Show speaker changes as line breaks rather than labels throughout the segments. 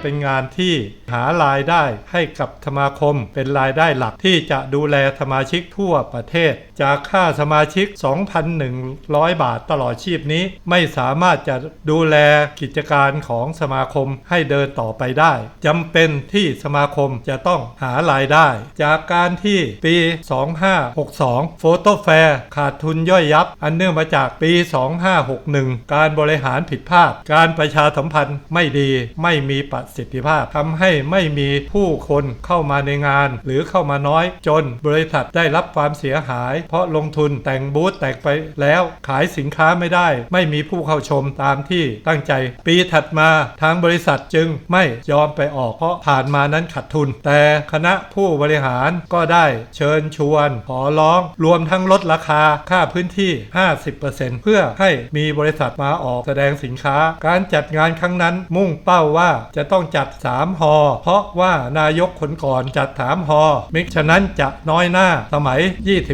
เป็นงานที่หารายได้ให้กับสมาคมเป็นรายได้หลักที่จะดูแลสมาชิกทั่วประเทศ จากค่าสมาชิก 2,100 บาทตลอดชีพนี้ ไม่สามารถจะดูแลกิจการของสมาคมให้เดินต่อไปได้จำเป็นที่สมาคมจะต้องหารายได้ จากการที่ปี 2562 โฟโต้แฟร์ขาดทุนย่อยยับ อันเนื่องมาจากปี 2561 การบริหารผิดพลาด การประชาสัมพันธ์ไม่ดีไม่มีประสิทธิภาพทำให้ไม่มีผู้คนเข้ามาในงาน หรือเข้ามาน้อยจนบริษัทได้รับความเสียหาย เพราะลงทุนแต่งบูธแต่งไปแล้วขายสินค้าไม่ได้ ไม่มีผู้เข้าชมตามที่ตั้งใจ ปีถัดมาทางบริษัทจึงไม่ยอมไปออกเพราะผ่านมานั้นขาดทุน แต่คณะผู้บริหารก็ได้เชิญชวนขอร้องรวมทั้งลดราคาค่าพื้นที่ 50%เพื่อให้มีบริษัทมาออกแสดงสินค้า การจัดงานครั้งนั้นมุ่งเป้าว่าจะต้องจัด3ฮอเพราะว่านายกคนก่อนจัด3ฮอมิฉะนั้นจะน้อยหน้าสมัย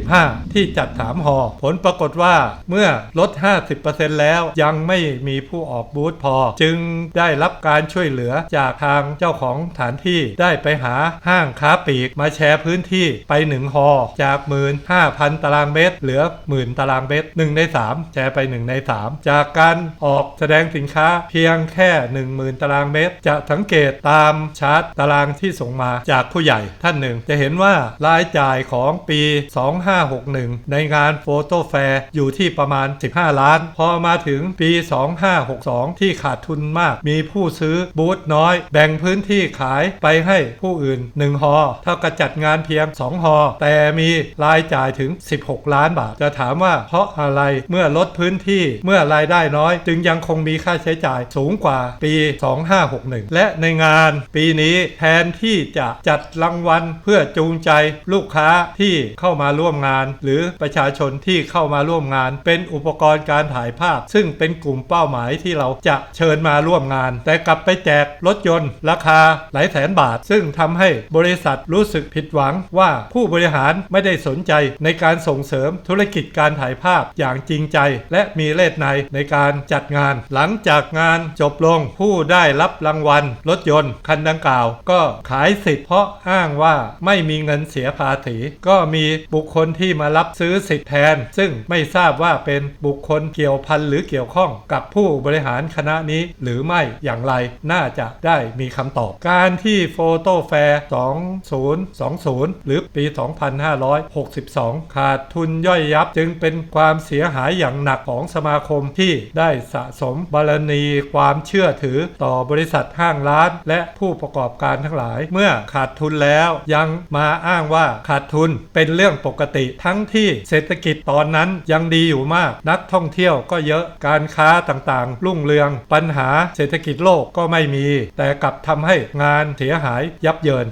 25 ที่จัด3ฮอผลปรากฏว่าเมื่อลด 50%แล้วยังไม่มีผู้ออกบูธพอ จึงได้รับการช่วยเหลือจากทางเจ้าของสถานที่ได้ไปหาห้างค้าปลีกมาแชร์พื้นที่ไป1ฮอจากหมื่นห้าพันตารางเมตร เหลือหมื่นตารางเมตร1ใน 3 แชร์ไป 1 ใน 3 จากการออกแสดงสินค้าเพียงแค่ 10,000 ตารางเมตร จะสังเกตตามชาร์ตตารางที่ส่งมาจากผู้ใหญ่ท่านหนึ่ง จะเห็นว่ารายจ่ายของปี 2561 ในงานโฟโต้แฟร์อยู่ที่ประมาณ 15 ล้าน พอมาถึงปี 2562 ที่ขาดทุนมาก มีผู้ซื้อบูธน้อย แบ่งพื้นที่ขายไปให้ผู้อื่น1ฮอเท่ากับจัดงานเพียง2ฮอแต่มีรายจ่ายถึง 16 ล้านบาท จะถามว่าเพราะอะไรเมื่อลดพื้นที่เมื่อรายได้น้อย จึงยังคงมีค่าใช้จ่ายสูงกว่าปี 2561และในงานปีนี้แทนที่จะจัดรางวัลเพื่อจูงใจลูกค้าที่เข้ามาร่วมงาน หรือประชาชนที่เข้ามาร่วมงาน เป็นอุปกรณ์การถ่ายภาพ ซึ่งเป็นกลุ่มเป้าหมายที่เราจะเชิญมาร่วมงาน แต่กลับไปแจกรถยนต์ ราคาหลายแสนบาท ซึ่งทำให้บริษัทรู้สึกผิดหวังว่าผู้บริหารไม่ได้สนใจในการส่งเสริมธุรกิจการถ่ายภาพอย่างจริงใจ และมีเลสในในการจัดงาน หลังจากงานจบลงผู้ได้รับรางวัลรถยนต์คันดังกล่าว ก็ขายสิทธิ์เพราะอ้างว่าไม่มีเงินเสียภาษี ก็มีบุคคลที่มารับซื้อสิทธิ์แทน ซึ่งไม่ทราบว่าเป็นบุคคลเกี่ยวพันหรือเกี่ยวข้องกับผู้บริหารคณะนี้หรือไม่อย่างไรน่าจะได้มีคำตอบ การที่โฟโต้แฟร์2020 หรือปี 2562 ขาดทุนย่อยยับจึงเป็นความเสียหายอย่างหนักของสมาคมที่ได้สะสมบารณีความเชื่อถือต่อบริษัทห้างางร้านและผู้ประกอบการทั้งหลาย เมื่อขาดทุนแล้วยังมาอ้างว่าขาดทุนเป็นเรื่องปกติ ทั้งที่เศรษฐกิจตอนนั้นยังดีอยู่มาก นักท่องเที่ยวก็เยอะการค้าต่างๆ รุ่งเรืองปัญหาเศรษฐกิจโลกก็ไม่มี แต่กลับทำให้งานเสียหายยับเยิน